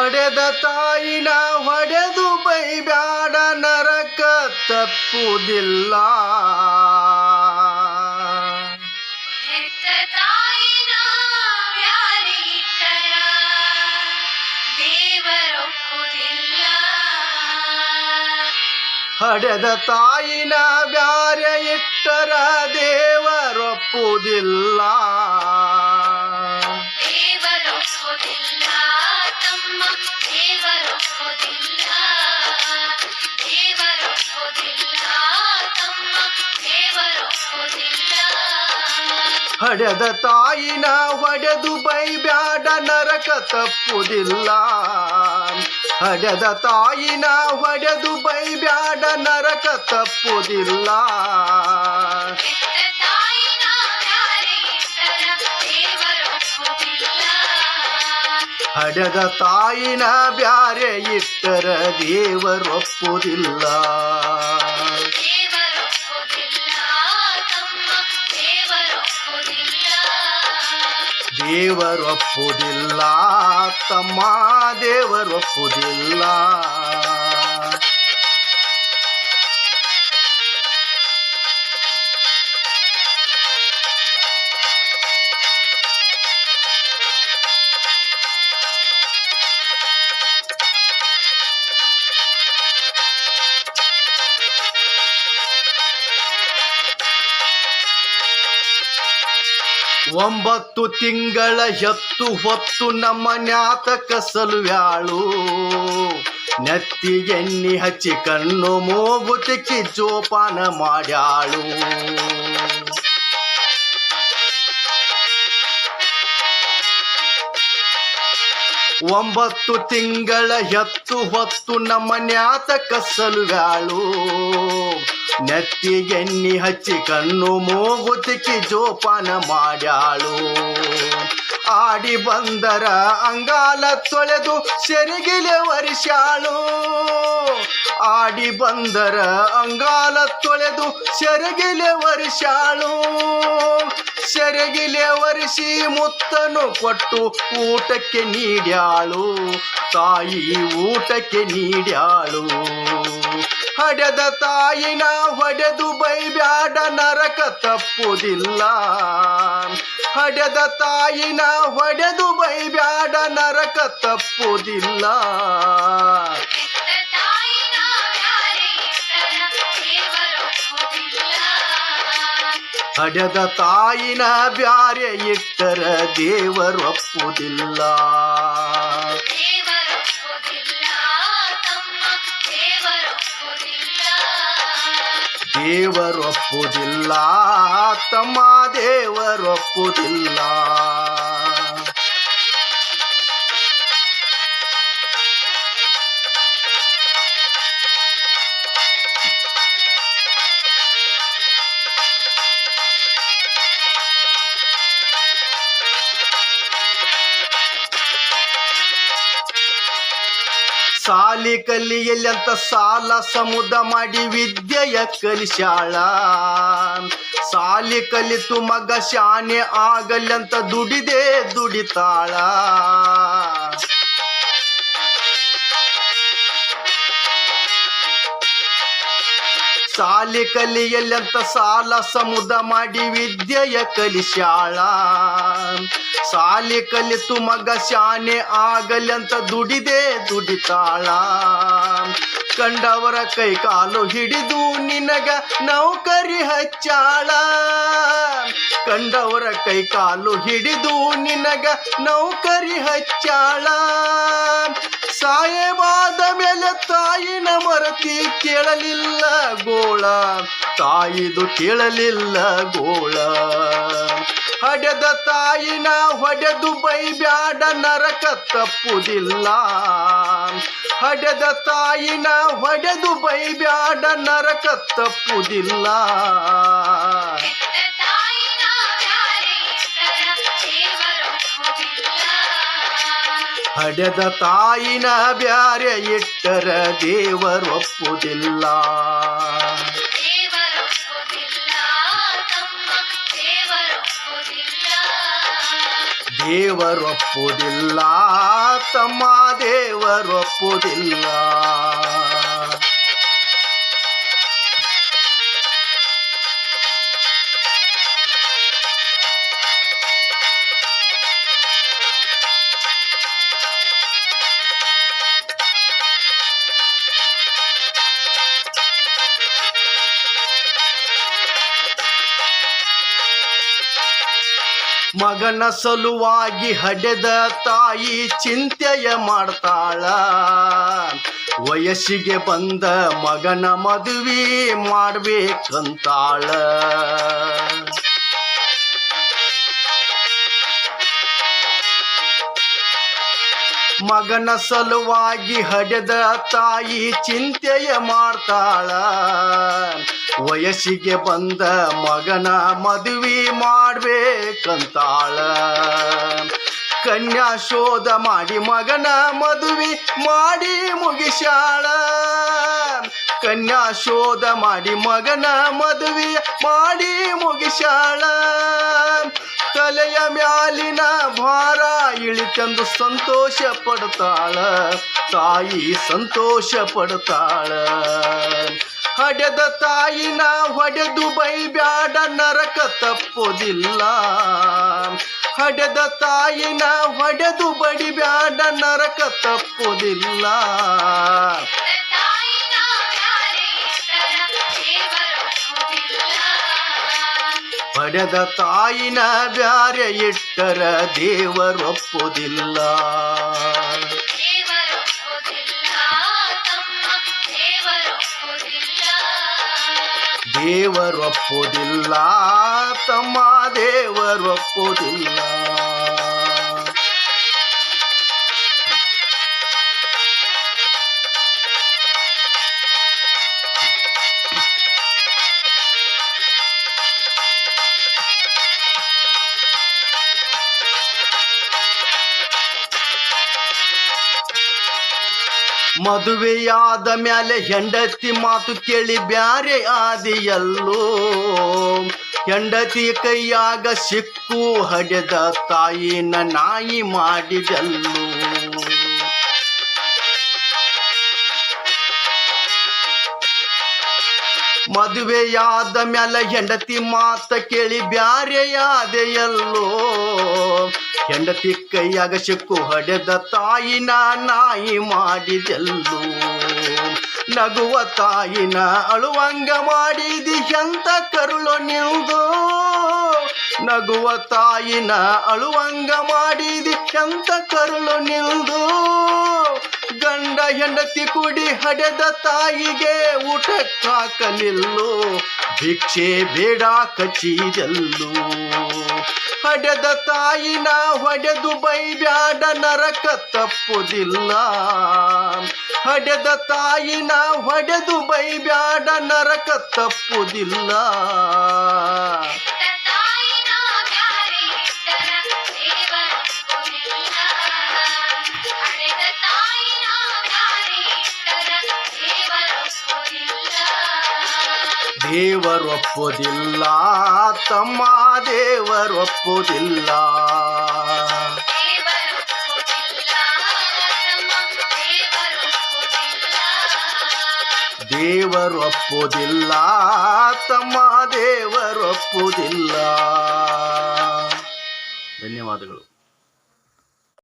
ಹಡೆದ ತಾಯಿನ ಹೊಡೆದು ಬೈಬ್ಯಾಡ ನರಕ ತಪ್ಪುವುದಿಲ್ಲ ಹೆತ್ತ ತಾಯಿನ ಬ್ಯಾರೆ ಇಟ್ಟರ ದೇವರೊಪ್ಪುದಿಲ್ಲ ಹಡೆದ ತಾಯಿನ ಬ್ಯಾರೆ ಇಟ್ಟರ ದೇವರೊಪ್ಪುವುದಿಲ್ಲ ಹಡೆದ ತಾಯಿನ ಹೊಡೆದು ಬೈಬ್ಯಾಡ ನರಕ ತಪ್ಪುದಿಲ್ಲ. ಹಡೆದ ತಾಯಿನ ಹೊಡೆದು ಬೈಬ್ಯಾಡ ನರಕ ತಪ್ಪುವುದಿಲ್ಲ ಹಡೆದ ತಾಯಿನ ಬ್ಯಾರೆ ಇಟ್ಟರ ದೇವರೊಪ್ಪುದಿಲ್ಲ ದೇವರೊಪ್ಪುದಿಲ್ಲ ತಮ್ಮ ದೇವರೊಪ್ಪುದಿಲ್ಲ ಒಂಬತ್ತು ತಿಂಗಳ ಎತ್ತು ಹೊತ್ತು ನಮ್ಮ ನ್ಯಾತ ಕಸಲುವ್ಯಾಳು ನೆತ್ತಿ ಎಣ್ಣಿ ಹಚ್ಚಿ ಕಣ್ಣು ಮೂಗು ತಿಕ್ಕಿ ಜೋಪಾನ ಮಾಡ್ಯಾಳು. ಒಂಬತ್ತು ತಿಂಗಳ ಎತ್ತು ಹೊತ್ತು ನಮ್ಮ ಕಸಲು ಸಲುವ್ಯಾಳು. ನೆತ್ತಿ ಎಣ್ಣಿ ಹಚ್ಚಿ ಕಣ್ಣು ಮೂಗುತಿಕ್ಕಿ ಜೋಪಾನ ಮಾಡ್ಯಾಳು. ಆಡಿ ಬಂದರ ಅಂಗಾಲ ತೊಳೆದು ಸೆರಿಗಿಲೆ ವರ್ಷಾಳು ಆಡಿ ಬಂದರ ಅಂಗಾಲ ತೊಳೆದು ಸೆರಗಿಲೆ ವರ್ಷಾಳು ಸೆರಗಿಲೆ ಒರೆಸಿ ಮುತ್ತನು ಕೊಟ್ಟು ಊಟಕ್ಕೆ ನೀಡ್ಯಾಳು. ತಾಯಿ ಊಟಕ್ಕೆ ನೀಡ್ಯಾಳು. ಹಡೆದ ತಾಯಿನ ಹೊಡೆದು ಬೈಬ್ಯಾಡ, ನರಕ ತಪ್ಪುದಿಲ್ಲ. ಹಡೆದ ತಾಯಿನ ಹೊಡೆದು ಬೈಬ್ಯಾಡ, ನರಕ ತಪ್ಪುದಿಲ್ಲ. ಹಡೆದ ತಾಯಿನ ಬ್ಯಾರೆ ಇಟ್ಟರ ದೇವರೊಪ್ಪುದಿಲ್ಲ ದೇವರೊಪ್ಪುದಿಲ್ಲ ದೇವರೊಪ್ಪುದಿಲ್ಲ ತಮ್ಮ ದೇವರೊಪ್ಪುದಿಲ್ಲ ಸಾಲಿ ಕಲಿಯಲ್ಲಿ ಅಂತ ಸಾಲ ಸಮುದ ಮಾಡಿ ವಿದ್ಯೆಯ ಕಲಿಶಾಳ ಸಾಲಿ ಕಲಿತು ಮಗ ಶಾನೆ ಆಗಲ್ಲಂತ ದುಡಿದೆ ದುಡಿತಾಳ. ಸಾಲಿ ಕಲಿಯಲ್ಲಿ ಅಂತ ಸಾಲ ಸಮುದ ಮಾಡಿ ವಿದ್ಯೆಯ ಕಲಿಸ್ಯಾಳ ಸಾಲಿ ಕಲಿತು ಮಗ ಶಾನೆ ಆಗಲ್ಲಂತ ದುಡಿದೆ ದುಡಿತಾಳ. ಕಂಡವರ ಕೈ ಕಾಲು ಹಿಡಿದು ನಿನಗ ನೌಕರಿ ಹಚ್ಚಾಳ. ಕಂಡವರ ಕೈ ಕಾಲು ಹಿಡಿದು ನಿನಗ ನೌಕರಿ ಹಚ್ಚಾಳ. ಸಾಯೇವಾದ ಮೇಲೆ ತಾಯಿನ ಮರತಿ ಕೇಳಲಿಲ್ಲ ಗೋಳ. ತಾಯಿದು ಕೇಳಲಿಲ್ಲ ಗೋಳ. ಹಡೆದ ತಾಯಿನ ಹೊಡೆದು ಬೈಬ್ಯಾಡ, ನರಕ ತಪ್ಪುದಿಲ್ಲ. ಹಡೆದ ತಾಯಿನ ಹೊಡೆದು ಬೈಬ್ಯಾಡ, ನರಕ ತಪ್ಪುದಿಲ್ಲ. ಹಡೆದ ತಾಯಿನ ಬ್ಯಾರೆ ಇಟ್ಟರ ದೇವರೊಪ್ಪುದಿಲ್ಲ ದೇವರೊಪ್ಪುವುದಿಲ್ಲ ತಮ್ಮ ದೇವರೊಪ್ಪುವುದಿಲ್ಲ ಮಗನ ಸಲುವಾಗಿ ಹಡೆದ ತಾಯಿ ಚಿಂತೆಯ ಮಾಡ್ತಾಳ. ವಯಸ್ಸಿಗೆ ಬಂದ ಮಗನ ಮದುವೆ ಮಾಡ್ಬೇಕಂತಾಳ. ಮಗನ ಸಲುವಾಗಿ ಹಡೆದ ತಾಯಿ ಚಿಂತೆಯ ಮಾಡ್ತಾಳ. ವಯಸ್ಸಿಗೆ ಬಂದ ಮಗನ ಮದುವೆ ಮಾಡ್ಬೇಕಂತಾಳ. ಕನ್ಯಾ ಶೋಧ ಮಾಡಿ ಮಗನ ಮದುವೆ ಮಾಡಿ ಮುಗಿಸಾಳ ಕನ್ಯಾ ಶೋಧ ಮಾಡಿ ಮಗನ ಮದುವೆ ಮಾಡಿ ಮುಗಿಸ್ಯಾಳ. ತಲೆಯ ಮ್ಯಾಲಿನ ಭಾರ ಇಳಿತೆಂದು ಸಂತೋಷ ಪಡ್ತಾಳ, ತಾಯಿ ಸಂತೋಷ ಪಡ್ತಾಳ. ಹಡೆದ ತಾಯಿನ ಹೊಡೆದು ಬೈಬ್ಯಾಡ, ನರಕ ತಪ್ಪೋದಿಲ್ಲ. ಹಡೆದ ತಾಯಿನ ಹೊಡೆದು ಬಡಿಬ್ಯಾಡ, ನರಕ ತಪ್ಪೋದಿಲ್ಲ. ಪಡೆದ ತಾಯಿನ ಬ್ಯಾರೆ ಇಟ್ಟರ ದೇವರೊಪ್ಪುದಿಲ್ಲ. ದೇವರೊಪ್ಪುದಿಲ್ಲ ತಮ್ಮ ದೇವರೊಪ್ಪುದಿಲ್ಲ ಮದುವೆಯಾದ ಮ್ಯಾಲೆ ಹೆಂಡತಿ ಮಾತು ಕೇಳಿ ಬ್ಯಾರೆ ಆದಿಯಲ್ಲೋ ಹೆಂಡತಿ ಕೈಯಾಗ ಸಿಕ್ಕು ಹಡೆದ ತಾಯಿನ ನಾಯಿ ಮಾಡಿದಲ್ಲೋ. ಮದುವೆಯಾದ ಮೇಲೆ ಹೆಂಡತಿ ಮಾತ ಕೇಳಿ ಬ್ಯಾರೆಯಾದೆಯಲ್ಲೋ ಹೆಂಡತಿ ಕೈಯಾಗ ಶಕ್ಕು ಹೊಡೆದ ತಾಯಿನ ನಾಯಿ ಮಾಡಿದೆಲ್ಲು. ನಗುವ ತಾಯಿನ ಅಳುವಂಗ ಮಾಡಿದಿ ಎಂತ ಕರುಳು ನಿಲ್ದು ನಗುವ ತಾಯಿನ ಅಳುವಂಗ ಮಾಡಿದಿ ಎಂತ ಕರುಳು ನಿಲ್ದು ಗಂಡ ಹೆಂಡತಿ ಕುಡಿ ಹಡೆದ ತಾಯಿಗೆ ಊಟಕ್ಕಾಕಲಿಲ್ಲೋ ಭಿಕ್ಷೆ ಬೇಡ ಕಚ್ಚಿದಲ್ಲೂ ಹಡೆದ ತಾಯಿನ ಹೊಡೆದು ಬೈಬ್ಯಾಡ ನರಕ ತಪ್ಪುದಿಲ್ಲ ಹಡೆದ ತಾಯಿನ ಹೊಡೆದು ಬೈಬ್ಯಾಡ ನರಕ ತಪ್ಪುದಿಲ್ಲ ದೇವರೊಪ್ಪುವುದಿಲ್ಲ ತಮ್ಮ ದೇವರೊಪ್ಪುವುದಿಲ್ಲ. ದೇವರೊಪ್ಪುದಿಲ್ಲ ತಮ್ಮ ದೇವರೊಪ್ಪುದಿಲ್ಲ ಧನ್ಯವಾದಗಳು